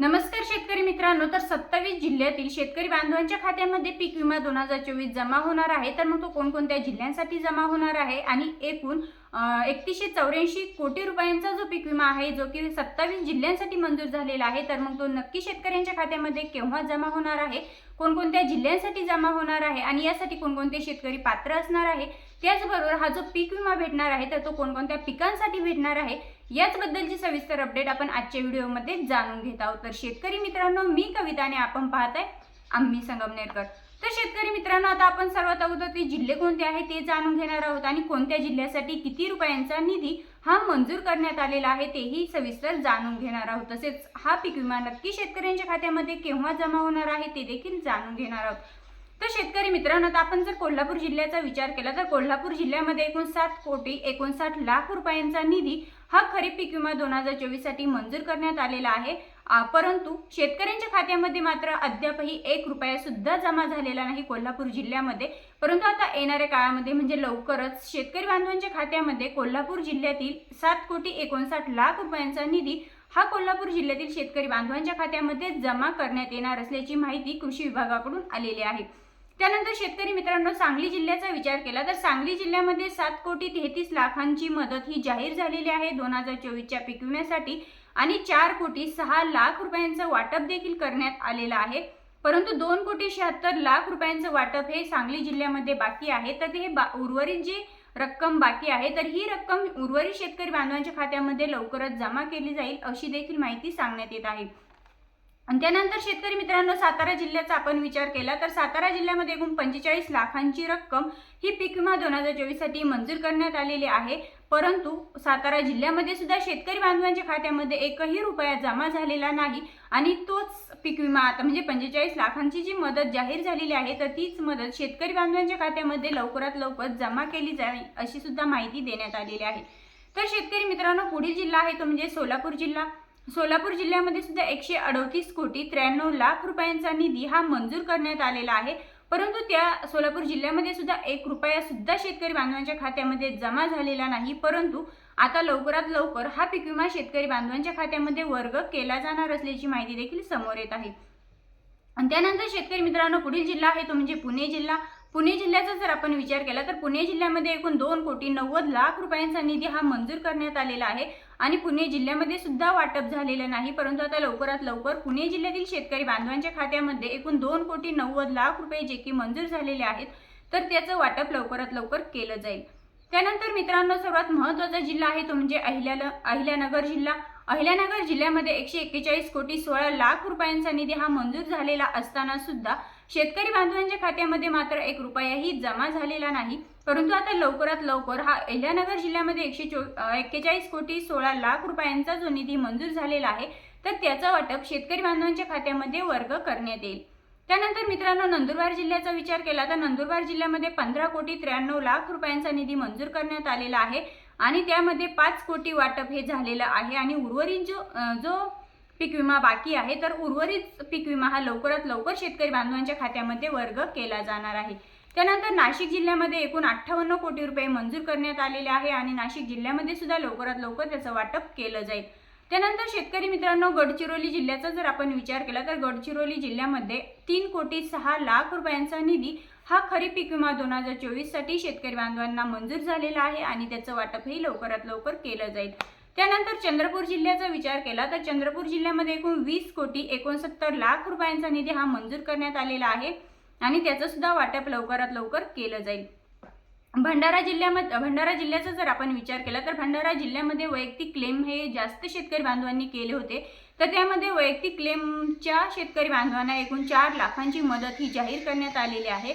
नमस्कार शेतकरी मित्रांनो तर सत्तावीस जिल्ह्यातील शेतकरी बांधवांच्या खात्यामध्ये पीक विमा दोन हजार चोवीस जमा होणार आहे. तर मग तो कोणकोणत्या जिल्ह्यांसाठी जमा होणार आहे? आणि एकूण एकतीसशे चौऱ्याऐंशी कोटी रुपयांचा जो पीक विमा आहे जो की सत्तावीस जिल्ह्यांसाठी मंजूर झालेला आहे तर मग तो नक्की शेतकऱ्यांच्या खात्यामध्ये केव्हा जमा होणार आहे? कोणकोणत्या जिल्ह्यांसाठी जमा होणार आहे? आणि यासाठी कोणकोणते शेतकरी पात्र असणार आहे? त्याचबरोबर हा जो पीक विमा भेटणार आहे तर तो कोणकोणत्या पिकांसाठी भेटणार आहे? याचबद्दलची सविस्तर अपडेट आपण आजच्या व्हिडिओमध्ये जाणून घेत आहोत. तर शेतकरी मित्रांनो मी कविताने आपण पाहत आहे आम्ही संगमनेरकर तर शेतकरी मित्रांनो आता आपण सर्वात अगोदर ते जिल्हे कोणते आहे ते जाणून घेणार आहोत आणि कोणत्या जिल्ह्यासाठी किती रुपयांचा निधी हा मंजूर करण्यात आलेला आहे तेही सविस्तर जाणून घेणार आहोत. तसेच हा पीक विमा नक्की शेतकऱ्यांच्या खात्यामध्ये केव्हा जमा होणार आहे ते देखील जाणून घेणार आहोत. तर शेतकरी मित्रांनो आता आपण जर कोल्हापूर जिल्ह्याचा विचार केला तर कोल्हापूर जिल्ह्यामध्ये एकूण सात कोटी एकोणसाठ लाख रुपयांचा निधी हा खरीप पीक विमा दोन हजार चोवीससाठी मंजूर करण्यात आलेला आहे. परंतु शेतकऱ्यांच्या खात्यामध्ये मात्र अद्यापही एक रुपया सुद्धा जमा झालेला नाही कोल्हापूर जिल्ह्यामध्ये. परंतु आता येणाऱ्या काळामध्ये म्हणजे लवकरच शेतकरी बांधवांच्या खात्यामध्ये कोल्हापूर जिल्ह्यातील सात कोटी एकोणसाठ लाख रुपयांचा निधी हा कोल्हापूर जिल्ह्यातील शेतकरी बांधवांच्या खात्यामध्ये जमा करण्यात येणार असल्याची माहिती कृषी विभागाकडून आलेली आहे. त्यानंतर शेतकरी मित्रांनो सांगली जिल्ह्याचा विचार केला तर सांगली जिल्ह्यामध्ये सात कोटी तेहतीस लाखांची मदत ही जाहीर झालेली आहे दोन हजार चोवीसच्या पीक विम्यासाठी आणि चार कोटी सहा लाख रुपयांचं वाटप देखील करण्यात आलेलं आहे. परंतु दोन कोटी शहात्तर लाख रुपयांचं वाटप हे सांगली जिल्ह्यामध्ये बाकी आहे. तर हे बा उर्वरित जी रक्कम बाकी आहे तर ही रक्कम उर्वरित शेतकरी बांधवांच्या खात्यामध्ये लवकरच जमा केली जाईल अशी देखील माहिती सांगण्यात येत आहे. आणि त्यानंतर शेतकरी मित्रांनो सातारा जिल्ह्याचा आपण विचार केला तर सातारा जिल्ह्यामध्ये एकूण पंचेचाळीस लाखांची रक्कम ही पीक विमा दोन हजार चोवीससाठी मंजूर करण्यात आलेली आहे. परंतु सातारा जिल्ह्यामध्ये सुद्धा शेतकरी बांधवांच्या खात्यामध्ये एकही रुपया जमा झालेला नाही आणि तोच पीक विमा आता म्हणजे पंचेचाळीस लाखांची जी मदत जाहीर झालेली आहे तर तीच मदत शेतकरी बांधवांच्या खात्यामध्ये लवकरात लवकर जमा केली जावी अशी सुद्धा माहिती देण्यात आलेली आहे. तर शेतकरी मित्रांनो पुढील जिल्हा आहे तो म्हणजे सोलापूर जिल्हा. सोलापूर जिल्ह्यामध्ये सुद्धा एकशे अडतीस कोटी त्र्याण्णव लाख रुपयांचा निधी हा मंजूर करण्यात आलेला आहे. परंतु त्या सोलापूर जिल्ह्यामध्ये सुद्धा एक रुपया सुद्धा शेतकरी बांधवांच्या खात्यामध्ये जमा झालेला नाही. परंतु आता लवकरात लवकर हा पीक विमा शेतकरी बांधवांच्या खात्यामध्ये वर्ग केला जाणार असल्याची माहिती देखील समोर येत आहे. आणि त्यानंतर शेतकरी मित्रांनो पुढील जिल्हा आहे तो म्हणजे पुणे जिल्हा. पुणे जिल्ह्याचा जर आपण विचार केला तर पुणे जिल्ह्यामध्ये एकूण दोन कोटी नव्वद लाख रुपयांचा निधी हा मंजूर करण्यात आलेला आहे. आणि पुणे जिल्ह्यामध्ये सुद्धा वाटप झालेलं नाही परंतु आता लवकरात लवकर पुणे जिल्ह्यातील शेतकरी बांधवांच्या खात्यामध्ये एकूण दोन कोटी नव्वद लाख रुपये जे की मंजूर झालेले आहेत तर त्याचं वाटप लवकरात लवकर केलं जाईल. त्यानंतर मित्रांनो सर्वात महत्त्वाचा जिल्हा आहे तो म्हणजे अहिल्या अहिल्यानगर जिल्हा. अहिल्यानगर जिल्ह्यामध्ये एकशे एक्केचाळीस कोटी सोळा लाख रुपयांचा निधी हा मंजूर झालेला असताना सुद्धा शेतकरी बांधवांच्या खात्यामध्ये मात्र एक रुपयाही जमा झालेला नाही. परंतु आता लवकरात लवकर हा अहिल्यानगर जिल्ह्यामध्ये एकशे चो एक्केचाळीस कोटी सोळा लाख रुपयांचा जो निधी मंजूर झालेला आहे तर त्याचा वाटप शेतकरी बांधवांच्या खात्यामध्ये वर्ग करण्यात येईल. त्यानंतर मित्रांनो नंदुरबार जिल्ह्याचा विचार केला तर नंदुरबार जिल्ह्यामध्ये पंधरा कोटी त्र्याण्णव लाख रुपयांचा निधी मंजूर करण्यात आलेला आहे आणि त्यामध्ये पाच कोटी वाटप हे झालेलं आहे आणि उर्वरित जो जो पीक विमा बाकी आहे तर उर्वरित पीक विमा हा लवकरात लवकर शेतकरी बांधवांच्या खात्यामध्ये वर्ग केला जाणार आहे. त्यानंतर नाशिक जिल्ह्यामध्ये एकूण अठ्ठावन्न कोटी रुपये मंजूर करण्यात आलेले आहे आणि नाशिक जिल्ह्यामध्ये सुद्धा लवकरात लवकर त्याचं वाटप केलं जाईल. त्यानंतर शेतकरी मित्रांनो गडचिरोली जिल्ह्याचा जर आपण विचार केला तर गडचिरोली जिल्ह्यामध्ये तीन कोटी सहा लाख रुपयांचा निधी हा खरीप पीक विमा दोन हजार चोवीससाठी शेतकरी बांधवांना मंजूर झालेला आहे आणि त्याचं वाटपही लवकरात लवकर केलं जाईल. त्यानंतर चंद्रपूर जिल्ह्याचा विचार केला तर चंद्रपूर जिल्ह्यामध्ये एकूण वीस कोटी एकोणसत्तर लाख रुपयांचा निधी हा मंजूर करण्यात आलेला आहे आणि त्याचं सुद्धा वाटप लवकरात लवकर केलं जाईल. भंडारा जिल्ह्यामध्ये भंडारा जिल्ह्याचा जर आपण विचार केला तर भंडारा जिल्ह्यामध्ये वैयक्तिक क्लेम हे जास्त शेतकरी बांधवांनी केले होते. तर त्यामध्ये वैयक्तिक क्लेमच्या शेतकरी बांधवांना एकूण चार लाखांची मदत ही जाहीर करण्यात आलेली आहे.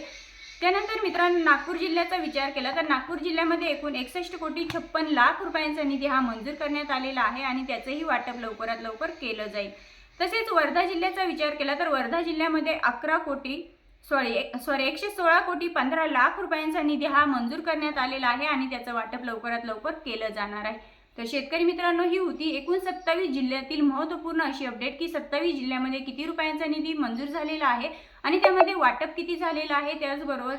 त्यानंतर मित्रांनो नागपूर जिल्ह्याचा विचार केला तर नागपूर जिल्ह्यामध्ये एकूण एकसष्ट कोटी छप्पन लाख रुपयांचा निधी हा मंजूर करण्यात आलेला आहे आणि त्याचंही वाटप लवकरात लवकर केलं जाईल. तसेच वर्धा जिल्ह्याचा विचार केला तर वर्धा जिल्ह्यामध्ये अकरा कोटी सॉरी सॉरी एकशे सोळा कोटी पंधरा लाख रुपयांचा निधी हा मंजूर करण्यात आलेला आहे आणि त्याचं वाटप लवकरात लवकर केलं जाणार आहे. तर शेतकरी मित्रांनो ही होती एकूण सत्तावीस जिल्ह्यातील महत्त्वपूर्ण अशी अपडेट की सत्तावीस जिल्ह्यामध्ये किती रुपयांचा निधी मंजूर झालेला आहे आणि त्यामध्ये वाटप किती झालेलं आहे त्याचबरोबर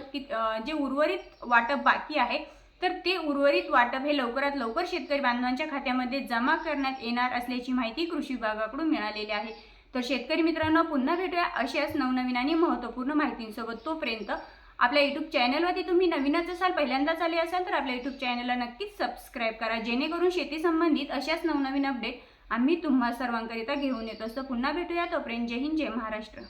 जे उर्वरित वाटप बाकी आहे तर ते उर्वरित वाटप हे लवकरात लवकर शेतकरी बांधवांच्या खात्यामध्ये जमा करण्यात येणार असल्याची माहिती कृषी विभागाकडून मिळालेली आहे. तर शेतकरी मित्रांनो पुन्हा भेटूया अशाच नवनवीन आणि महत्त्वपूर्ण माहितींसोबत तोपर्यंत आपल्या यूट्यूब चॅनलवरती तुम्ही नवीनच असाल पहिल्यांदाच आले असाल तर आपल्या यूट्यूब चॅनलला नक्कीच सबस्क्राईब करा. जेणेकरून शेती संबंधित अशाच नवनवीन अपडेट आम्ही तुम्हा सर्वांकरिता घेऊन येत असतो. पुन्हा भेटूया तोपर्यंत जय हिंद जय महाराष्ट्र.